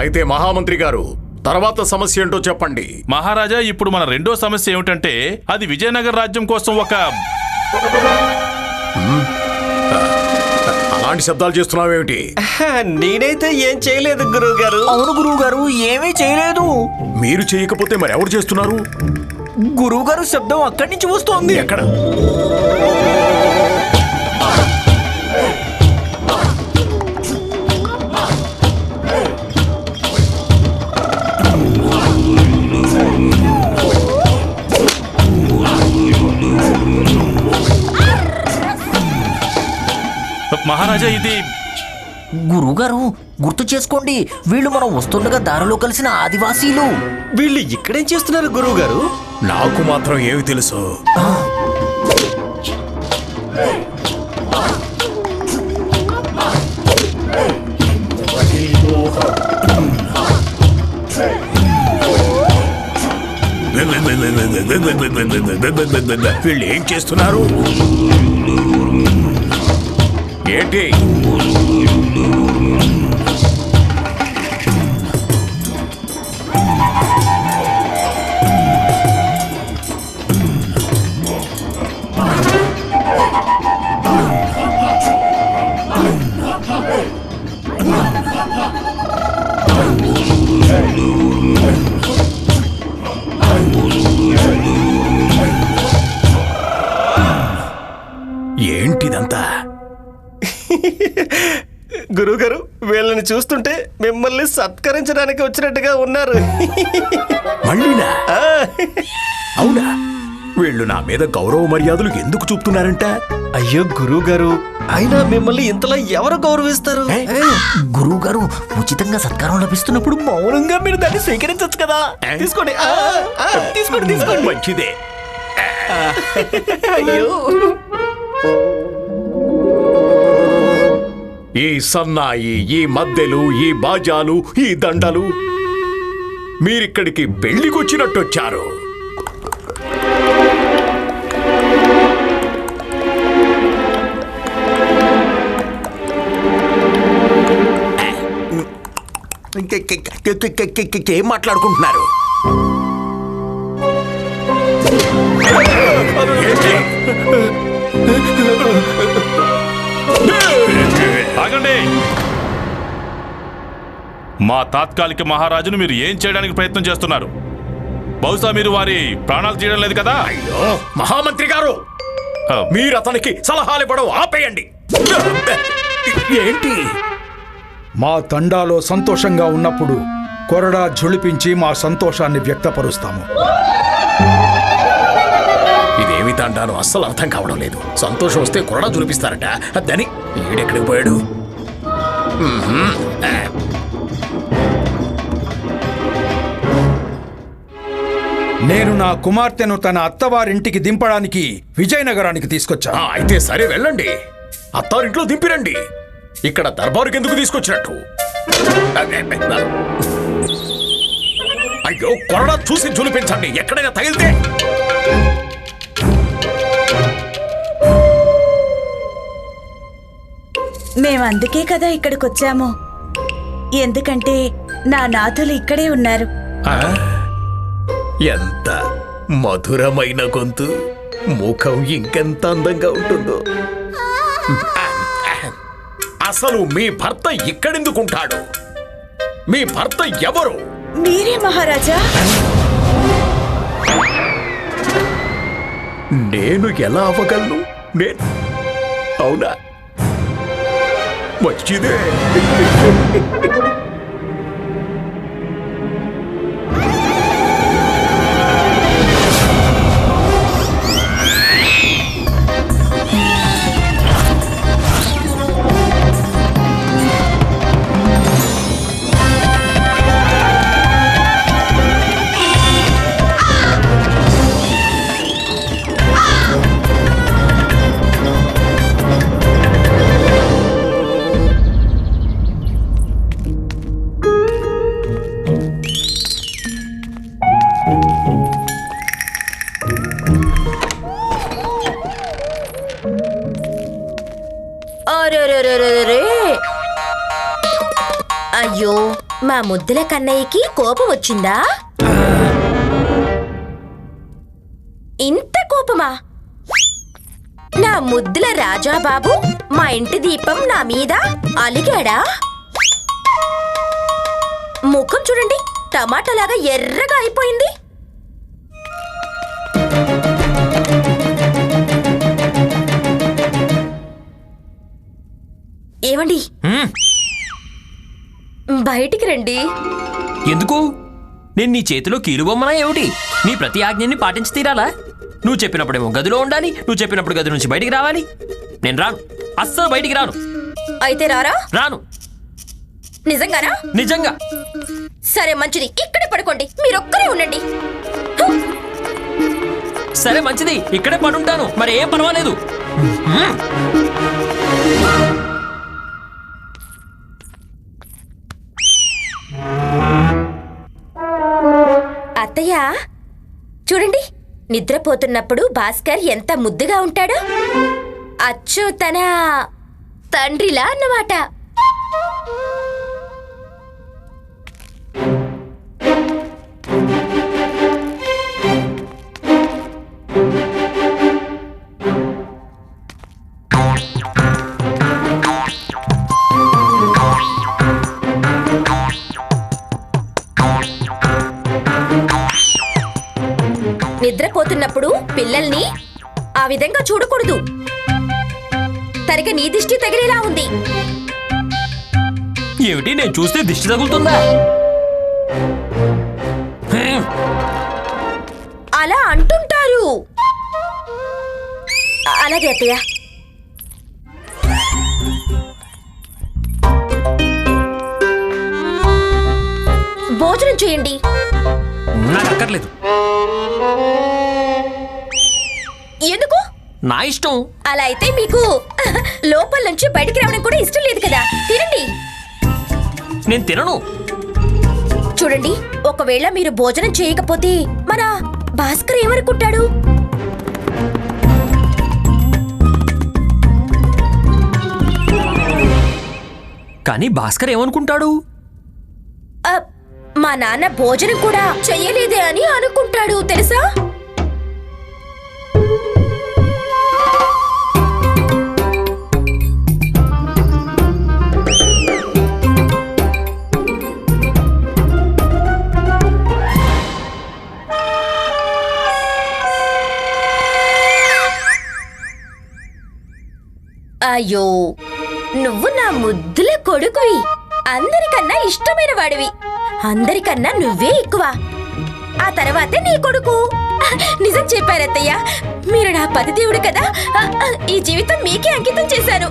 అయితే మహామంత్రి గారు తర్వాత సమస్య ఏంటో చెప్పండి. మహారాజా ఇప్పుడు మన రెండో సమస్య ఏమిటంటే అది విజయనగర రాజ్యం కోసం ఒక అలాంటి శబ్దాలు చేస్తున్నావేమిటి? నేనైతే ఏం చేయలేదు గురువు గారు అవును గురువు గారు ఏమీ చేయలేదు. మీరు చేయకపోతే మరి ఎవరు చేస్తున్నారు? గురువు గారు శబ్దం అక్కడి నుంచి వస్తోంది. ఎక్కడ? మహారాజా ఇది గురువు గారు గుర్తు చేసుకోండి. వీళ్ళు మనం వస్తుండగా దారిలో కలిసిన ఆదివాసీలు. వీళ్ళు ఇక్కడేం చేస్తున్నారు గురువు గారు నాకు మాత్రం ఏమి తెలుసు. వీళ్ళు ఏం చేస్తున్నారు? ఏంటి ఏంటిదంతా గురువు గారు వీళ్ళని చూస్తుంటే మిమ్మల్ని సత్కరించడానికి వచ్చినట్టుగా ఉన్నారు. మళ్ళీనా? అవునా? వీళ్ళు నా మీద గౌరవ మర్యాదలు ఎందుకు చూపుతున్నారంట? అయ్యో గురువు గారు అయినా మిమ్మల్ని ఇంతలా ఎవరు గౌరవిస్తారు? గురువు గారు ఉచితంగా సత్కారం లభిస్తున్నప్పుడు మౌనంగా మీరు దాన్ని స్వీకరించవచ్చు కదా? తీసుకోండి. తీసుకోండి తీసుకోండి. మంచిదే. అయ్యో. ఈ సన్నాయి ఈ మద్దెలు ఈ బాజాలు ఈ దండలు. మీరిక్కడికి పెళ్ళికొచ్చినట్టొచ్చారు ఏం మాట్లాడుకుంటున్నారు? ఆగండి మా తాత్కాలిక మహారాజును మీరు ఏం చేయడానికి ప్రయత్నం చేస్తున్నారు? బహుశా మీరు వారి ప్రాణాలు తీయడం లేదు కదా? అయ్యో మహామంత్రి గారు! మీరు అతనికి సలహాలు ఇవ్వడం ఆపేయండి. ఏంటి? మా తండాలో సంతోషంగా ఉన్నప్పుడు కొరడా జొలిపించి మా సంతోషాన్ని వ్యక్తపరుస్తాము. ఇదేమి తంటాను అస్సలు అర్థం కావడం లేదు. సంతోషం వస్తే కొరడా చూపిస్తారట అదని ఈడెక్కడికి పోయాడు? నేను నా కుమార్తెను తన అత్తవారింటికి దింపడానికి విజయనగరానికి తీసుకొచ్చా? అయితే సరే వెళ్ళండి. అత్తారింట్లో దింపిరండి. ఇక్కడ దర్బారుకి ఎందుకు తీసుకొచ్చినట్టు? అయ్యో కొరడా చూసి చూలిపించండి ఎక్కడైనా తగిలితే మేము అందుకే కదా ఇక్కడికి వచ్చాము ఎందుకంటే నా నాథులు ఇక్కడే ఉన్నారు? ఎంత మధురమైన గొంతు. ముఖం ఇంకెంత అందంగా ఉంటుందో. అసలు మీ భర్త ఇక్కడెందుకుంటాడు? మీ భర్త ఎవరు? మీరే మహారాజా? నేను ఎలా అవ్వగలను? నేను అవునా? మంచిదే అరెరెరెరెరె. అయ్యో ముద్దుల కన్నయ్యకి కోపం వచ్చిందా? ఇంత కోపమా? నా ముద్దుల రాజాబాబు మా ఇంటి దీపం నా మీద అలిగాడా? ముఖం చూడండి టమాటాలాగా ఎర్రగా అయిపోయింది. ఏమండి? బయటికి రండి. ఎందుకు? నేను నీ చేతిలో కీలుబొమ్మనా ఏమిటి? నీ ప్రతి ఆజ్ఞని పాటించి తీరాలా? నువ్వు చెప్పినప్పుడేమో గదిలో ఉండాలి నువ్వు చెప్పినప్పుడు గది నుంచి బయటికి రావాలి. నేను రాను. అస్సలు బయటికి రాను. అయితే రారా? రాను. నిజంగానా? నిజంగా. సరే మంచిది ఇక్కడే పడుకోండి. మీరొక్కరే ఉండండి. సరే మంచిది ఇక్కడే పడుంటాను. మరి ఏం పర్వాలేదు. అత్తయ్య? చూడండి నిద్రపోతున్నప్పుడు భాస్కర్ ఎంత ముద్దుగా ఉంటాడో. అచ్చు తన తండ్రిలా అన్నమాట. దిష్టి తగిలేలా ఉంది. ఏమిటి? నేను చూస్తే దిష్టి తగులుతుందా. అలా అంటుంటారు. అలాగే అత్తయ్య. భోజనం చేయండి. నాకు అక్కర్లేదు. ఎందుకు? నా ఇష్టం. అలా అయితే మీకు లోపల నుంచి బయటికి రావడం కూడా ఇష్టం లేదు కదా. తినండి. నేను తినను. చూడండి ఒకవేళ మీరు భోజనం చేయకపోతే మన భాస్కర్ ఏమనుకుంటాడు? కానీ భాస్కర్ ఏమనుకుంటాడు? ఆ, మా నాన్న భోజనం కూడా చెయ్యలేదే అని అనుకుంటాడు తెలుసా? అయ్యో. నువ్వు నా ముద్దుల కొడుకువి. అందరికన్నా ఇష్టమైన వాడివి. అందరికన్నా నువ్వే ఎక్కువ. ఆ తర్వాతే నీ కొడుకు. నిజం చెప్పారత్తయ్య మీరు నా పతిదేవుడు కదా. ఈ జీవితం మీకే అంకితం చేశాను.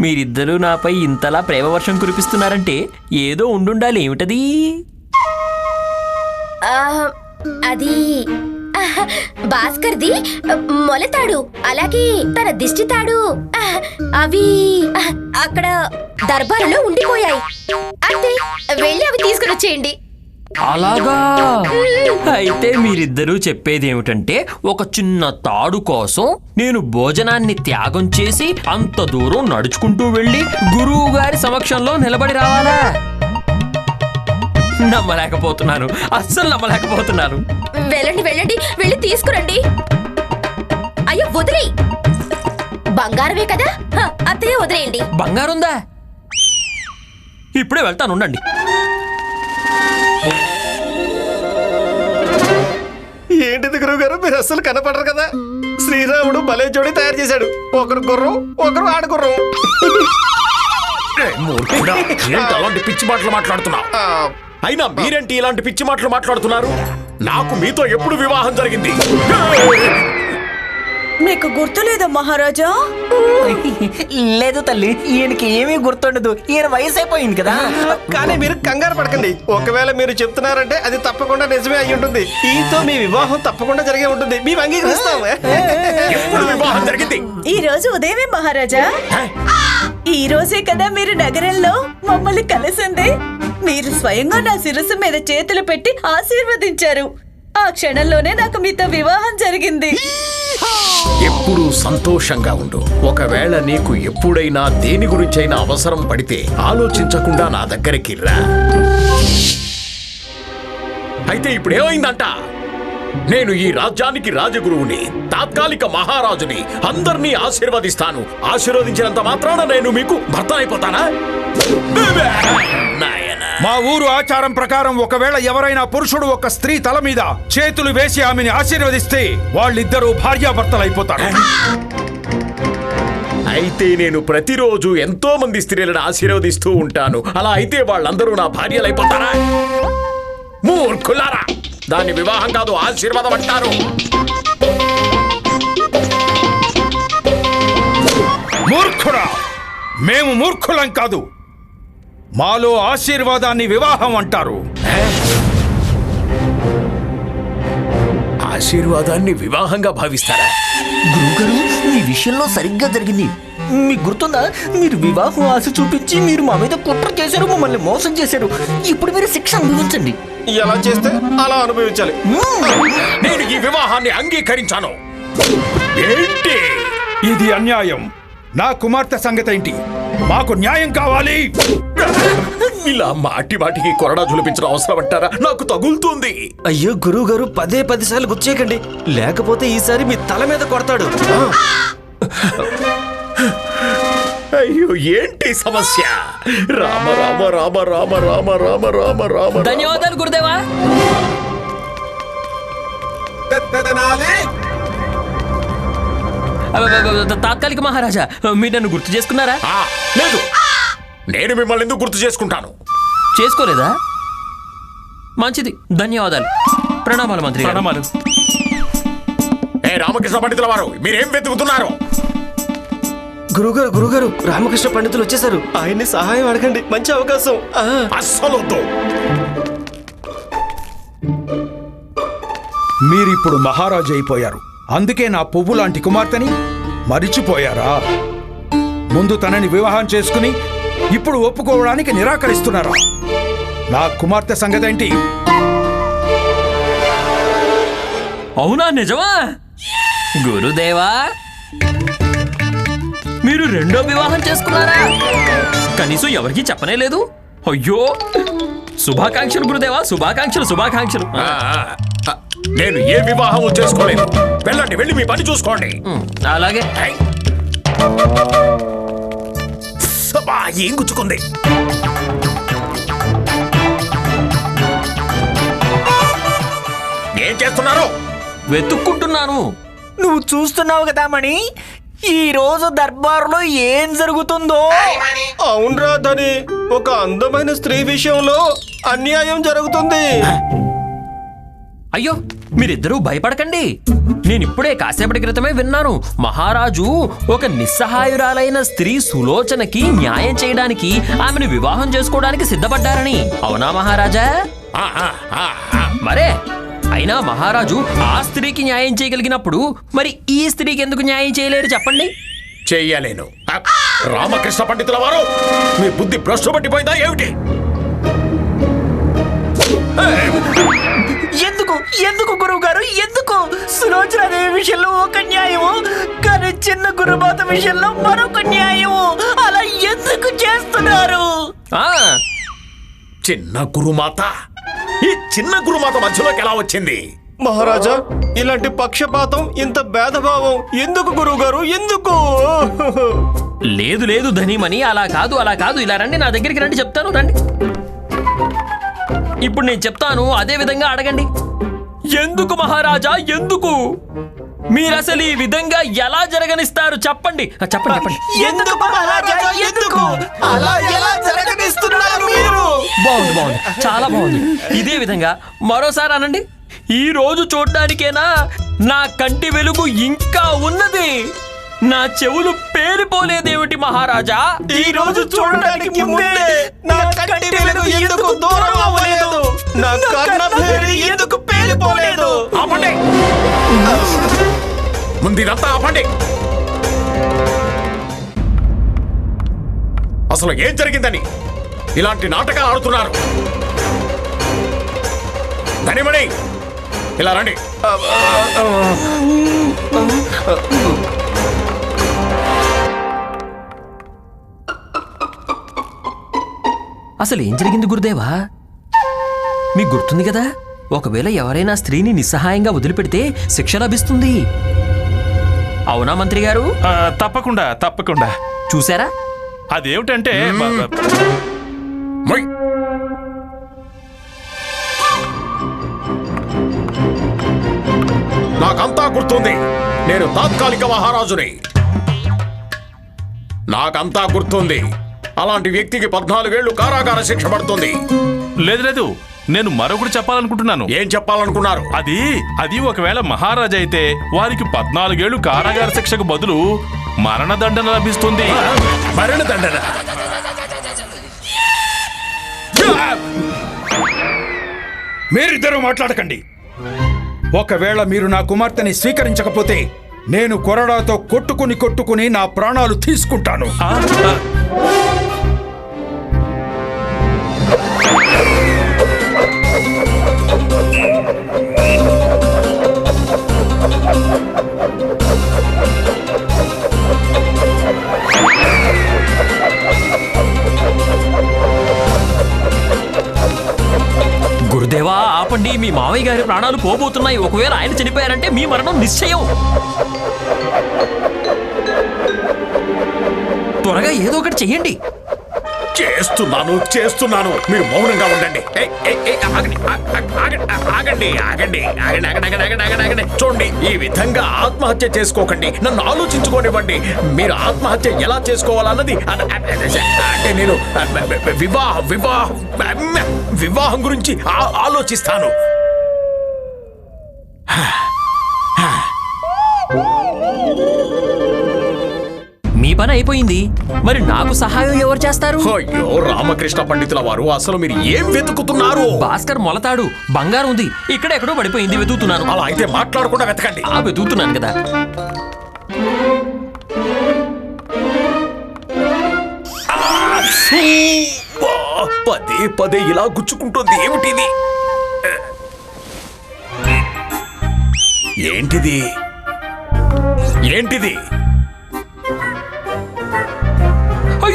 మీరిద్దరూ నాపై ఇంతలా ప్రేమ వర్షం కురిపిస్తున్నారంటే ఏదో ఉండుండాలి ఏమిటది అది భాస్కర్ది మొలతాడు అలాగే తన దిష్టి తాడు అవి అక్కడ దర్బారులో ఉండిపోయాయి. అంతే వెళ్ళి అవి తీసుకుని వచ్చేయండి. అలాగా? అయితే మీరిద్దరూ చెప్పేదేమిటంటే ఒక చిన్న తాడు కోసం నేను భోజనాన్ని త్యాగం చేసి అంత దూరం నడుచుకుంటూ వెళ్ళి గురువు గారి సమక్షంలో నిలబడి రావాలా? నమ్మలేకపోతున్నాను. అస్సలు నమ్మలేకపోతున్నాను. వెళ్ళండి వెళ్ళండి. వెళ్ళి తీసుకురండి. అయ్యో వదిలే బంగారమే కదా? హ, అత్తయ్య వదిలేయండి. బంగారుందా? ఇప్పుడే వెళ్తాను ఉండండి. ఏంటిది గురువు గారు మీరు అస్సలు కనపడరు కదా? శ్రీరాముడు భలే జోడి తయారు చేశాడు. ఒకరు గుర్రం ఒకరు ఆడగుర్రం ఏ, మూర్ఖుడా, ఏంటి అలాంటి పిచ్చి మాటలు మాట్లాడుతున్నావు? అయినా మీరేంటి ఇలాంటి పిచ్చి మాటలు మాట్లాడుతున్నారు? నాకు మీతో ఎప్పుడు వివాహం జరిగింది? మీకు గుర్తులేదా మహారాజా? లేదు తల్లి ఈయనకి ఏమీ గుర్తుండదు. ఈయన వయసు అయిపోయింది కదా. కానీ మీరు కంగారు పడకండి. ఒకవేళ మీరు చెప్తున్నారంటే అది తప్పకుండా నిజమే అయి ఉంటుంది. ఈతో మీ వివాహం తప్పకుండా జరిగే ఉంటుంది. మేము అంగీకరిస్తాం. ఎప్పుడు వివాహం జరిగింది? ఈ రోజు ఉదయమే మహారాజా. ఈ రోజే కదా మీరు నగరంలో మమ్మల్ని కలిసింది. మీరు స్వయంగా నా శిరస్సు మీద చేతులు పెట్టి ఆశీర్వదించారు. ఆ క్షణంలోనే నాకు మీతో వివాహం జరిగింది. ఎప్పుడూ సంతోషంగా ఉండు. ఒకవేళ నీకు ఎప్పుడైనా దేని గురించైనా అవసరం పడితే ఆలోచించకుండా నా దగ్గరికి రా. అయితే ఇప్పుడు ఏమైందంట? నేను ఈ రాజ్యానికి రాజగురువుని తాత్కాలిక మహారాజుని అందరినీ ఆశీర్వదిస్తాను. ఆశీర్వదించినంత మాత్రాన నేను మీకు భర్త అయిపోతానా? మా ఊరు ఆచారం ప్రకారం ఒకవేళ ఎవరైనా పురుషుడు ఒక స్త్రీ తల మీద చేతులు వేసి ఆమెని ఆశీర్వదిస్తే వాళ్ళిద్దరూ భార్యాభర్తలైపోతారు. అయితే నేను ప్రతిరోజు ఎంతో మంది స్త్రీలను ఆశీర్వదిస్తూ ఉంటాను. అలా అయితే వాళ్ళందరూ నా భార్యలైపోతారా? మూర్ఖులారా! దాన్ని వివాహం కాదు ఆశీర్వాదం అంటారు. మూర్ఖుడా! మేము మూర్ఖులం కాదు. మాలో ఆశీర్వాదాన్ని వివాహం అంటారు. ఆశీర్వాదాన్ని వివాహంగా భావిస్తారా? గురువుగారు మీ విషయంలో సరిగ్గా జరిగింది. మీకు గుర్తుందా? మీరు వివాహం ఆశ చూపించి మీరు మా మీద కుట్ర చేశారు మమ్మల్ని మోసం చేశారు. ఇప్పుడు మీరు శిక్ష అనుభవించండి. ఎలా చేస్తే అలా అనుభవించాలి. నేను ఈ వివాహాన్ని అంగీకరించాను. ఏంటి? ఇది అన్యాయం. నా కుమార్తె సంగతి ఏంటి? మాకు న్యాయం కావాలి. ఇలా మాటి మాటికి కొరడా జులిపించడం అవసరం అంటారా నాకు తగులుతుంది. అయ్యో గురువు గారు పదే పది సార్లు గుర్చేయకండి లేకపోతే ఈసారి మీ తల మీద కొడతాడు. అయ్యో ఏంటి సమస్య? రామ రామ రామ రామ రామ రామ రామ రామ ధన్యవాదాలు గురుదేవా. తాత్కాలిక మహారాజా మీరు నన్ను గుర్తు చేసుకున్నారా? ఆ, లేదు. నేను మిమ్మల్ని ఎందుకు గుర్తు చేసుకుంటాను? చేసుకోలేదా? మంచిది. ధన్యవాదాలు. ప్రణామాలు మంత్రి గారు. ప్రణామాలు. ఏ రామకృష్ణ పండితుల వారు మీరేం వెతుకుతున్నారు? గురుగారు గురుగారు రామకృష్ణ పండితులు వచ్చేసారు ఆయన్ని సహాయం అడగండి. మంచి అవకాశం. ఆ. అస్సలొద్దు. మీరిప్పుడు మహారాజు అయిపోయారు అందుకే నా పువ్వు లాంటి కుమార్తెని మరిచిపోయారా? ముందు తనని వివాహం చేసుకుని ఇప్పుడు ఒప్పుకోవడానికి నిరాకరిస్తున్నారా? నా కుమార్తె సంగతేంటి? అవునా నిజమా? గురుదేవా మీరు రెండో వివాహం చేసుకున్నారా? కనీసం ఎవరికీ చెప్పనే లేదు. అయ్యో! శుభాకాంక్షలు గురుదేవా. శుభాకాంక్షలు శుభాకాంక్షలు. ఆ, ఆ, ఆ, నేను ఏ వివాహము చేసుకోలేదు వెళ్ళండి వెళ్ళి మీ పని చూసుకోండి. ఉమ్, అలాగే. సబా, ఏం గుచ్చుకుంది? ఏం చేస్తున్నారు? వెతుక్కుంటున్నాను. నువ్వు చూస్తున్నావు కదా మణి ఈ రోజు దర్బారులో ఏం జరుగుతుందో? అవునరా ధని ఒక అందమైన స్త్రీ విషయంలో అన్యాయం జరుగుతుంది. అయ్యో మీరిద్దరూ భయపడకండి. నేను ఇప్పుడే కాసేపటి క్రితమే విన్నాను. మహారాజు ఒక నిస్సహాయురాలైన స్త్రీ సులోచనకి న్యాయం చేయడానికి ఆమెను వివాహం చేసుకోవడానికి సిద్ధపడ్డారని. అవునా మహారాజా. మరే అయినా మహారాజు ఆ స్త్రీకి న్యాయం చేయగలిగినప్పుడు మరి ఈ స్త్రీకి ఎందుకు న్యాయం చేయలేరు చెప్పండి. చెయ్యలేను. రామకృష్ణ పండితుల వారు మీ బుద్ధి భ్రష్టు పట్టిపోయిందా ఏమిటి? ఎందుకు? ఎందుకు గురువు గారు? ఎందుకు? సులోచన దేవి విషయంలో ఒక న్యాయము కానీ చిన్న గురుమాత విషయంలో మరొక న్యాయము. అలా ఎందుకు చేస్తున్నారు? ఆ! చిన్న గురుమాత? ఈ చిన్న గురుమాత మధ్యలోకి ఎలా వచ్చింది? మహారాజా ఇలాంటి పక్షపాతం ఇంత భేదభావం ఎందుకు గురువు గారు? ఎందుకు? లేదు లేదు ధనిమని అలా కాదు అలా కాదు. ఇలా రండి నా దగ్గరికి రండి చెప్తాను రండి. ఇప్పుడు నేను చెప్తాను అదే విధంగా అడగండి. ఎందుకు మహారాజా ఎందుకు? మీరు అసలు ఈ విధంగా ఎలా జరగనిస్తారు? చెప్పండి. చెప్పండి చెప్పండి. ఎందుకు మహారాజా ఎందుకు? అలా ఎలా జరగనిస్తున్నారు మీరు? బాగుంది బాగుంది. చాలా బాగుంది. ఇదే విధంగా మరోసారి అనండి. ఈ రోజు చూడడానికేనా నా కంటి వెలుగు ఇంకా ఉన్నది. నా చెవులు పేరిపోలేదేమిటి మహారాజా? ఈ రోజు చూడడానికి ముందే నా కంటి వెలుగు ఎందుకు దూరం అవ్వలేదు నా కన్న భేరి ఎందుకు పేలిపోలేదు? ఆపండి ముందు ఇదంతా ఆపండి అసలు ఏం జరిగిందని ఇలాంటి నాటకాలు ఆడుతున్నారు. ధనిమణి ఇలా రండి. అసలు ఏం జరిగింది గురుదేవా? మీకు గుర్తుంది కదా? ఒకవేళ ఎవరైనా స్త్రీని నిస్సహాయంగా వదిలిపెడితే శిక్ష లభిస్తుంది. అవునా మంత్రి గారు? తప్పకుండా తప్పకుండా. చూసారా అదేమిటంటే. నాకంతా గుర్తుంది. నేను తాత్కాలిక మహారాజుని. నాకంతా గుర్తుంది. అలాంటి వ్యక్తికి పద్నాలుగేళ్ళు కారాగార శిక్ష పడుతుంది. లేదు లేదు. నేను మరొకటి చెప్పాలనుకుంటున్నాను. ఏం చెప్పాలనుకున్నారు? అది అది ఒకవేళ మహారాజా అయితే వారికి పద్నాలుగేళ్ళు కారాగార శిక్షకు బదులు మరణదండన లభిస్తుంది. మరణ దండన మీరిద్దరూ మాట్లాడకండి. ఒకవేళ మీరు నా కుమార్తెని స్వీకరించకపోతే నేను కొరడాతో కొట్టుకుని కొట్టుకుని నా ప్రాణాలు తీసుకుంటాను. ఆపండి మీ మావయ్య గారి ప్రాణాలు పోబోతున్నాయి. ఒకవేళ ఆయన చనిపోయారంటే మీ మరణం నిశ్చయం. త్వరగా ఏదో ఒకటి చెయ్యండి. చేస్తున్నాను చేస్తున్నాను. మీరు మౌనంగా ఉండండి. ఆగండి, ఆగండి, ఆగండి ఆగండి ఆగండి ఆగండి ఆగండి ఆగండి చూడండి ఈ విధంగా ఆత్మహత్య చేసుకోకండి. నన్ను ఆలోచించుకోనివ్వండి. మీరు ఆత్మహత్య ఎలా చేసుకోవాలన్నది అంటే నేను వివాహం వివాహం వివాహం గురించి ఆలోచిస్తాను. పని అయిపోయింది. మరి నాకు సహాయం ఎవరు చేస్తారు? అయ్యో రామకృష్ణ పండితుల వారు అసలు మీరు ఏం వెతుకుతున్నారు? భాస్కర్ మొలతాడు బంగారం ఉంది ఇక్కడ ఎక్కడో పడిపోయింది వెతుకుతున్నాను. అలా అయితే మాట్లాడకుండా వెతకండి. ఆ వెతుకుతున్నాను కదా. పదే పదే ఇలా గుచ్చుకుంటుంది. ఏమిటిది? ఏంటిది? ఏంటిది?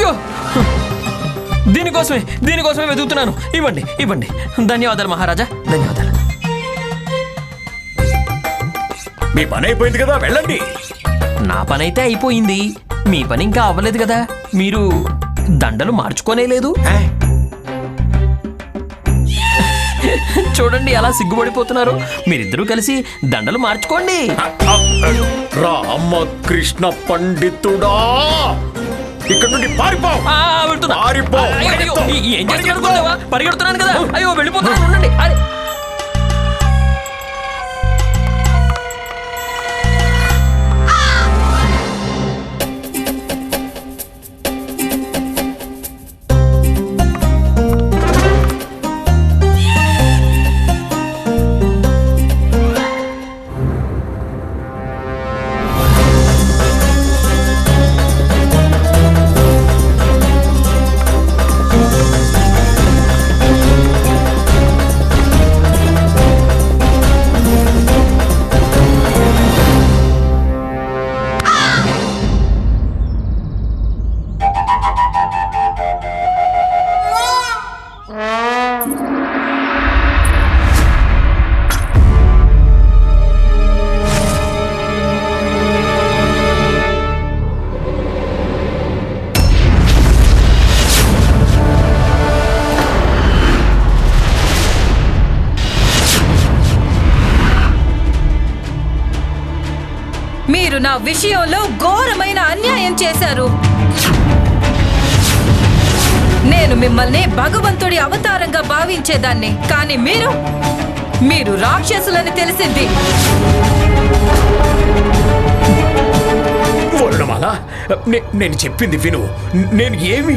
అయ్యో! దీనికోసమే దీనికోసమే వెతుకుతున్నాను. ఇవ్వండి ఇవ్వండి. ధన్యవాదాలు మహారాజా. ధన్యవాదాలు. మీ పని అయిపోయింది కదా వెళ్ళండి. నా పని అయితే అయిపోయింది. మీ పని ఇంకా అవ్వలేదు కదా. మీరు దండలు మార్చుకోనే లేదు? చూడండి అలా సిగ్గుపడిపోతున్నారు. మీరిద్దరూ కలిసి దండలు మార్చుకోండి. రామకృష్ణ పండితుడా! ఇక్కడ నుండి పారిపో. పారిపో. పరిగెడుతున్నాను కదా. అయ్యో వెళ్ళిపోతున్నాను ఉండండి. నా విషయంలో ఘోరమైన అన్యాయం చేశారు. నేను మిమ్మల్ని భగవంతుడి అవతారంగా భావించేదాన్ని. కానీ మీరు మీరు రాక్షసులని తెలిసింది. వరుణమాల నేను చెప్పింది విను. నేను ఏమి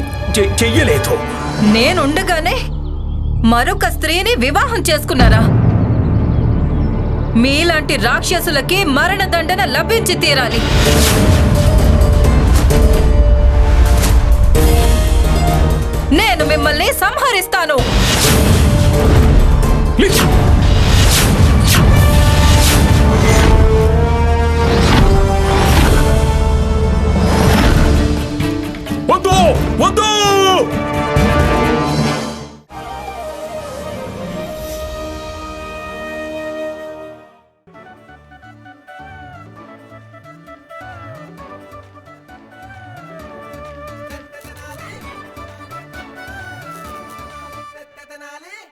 చెయ్యలేదు. నేనుండగానే మరొక స్త్రీని వివాహం చేసుకున్నారా? మీలాంటి రాక్షసులకి మరణదండన లభించి తీరాలి. నేను మిమ్మల్ని సంహరిస్తాను. వద్దు వద్దు.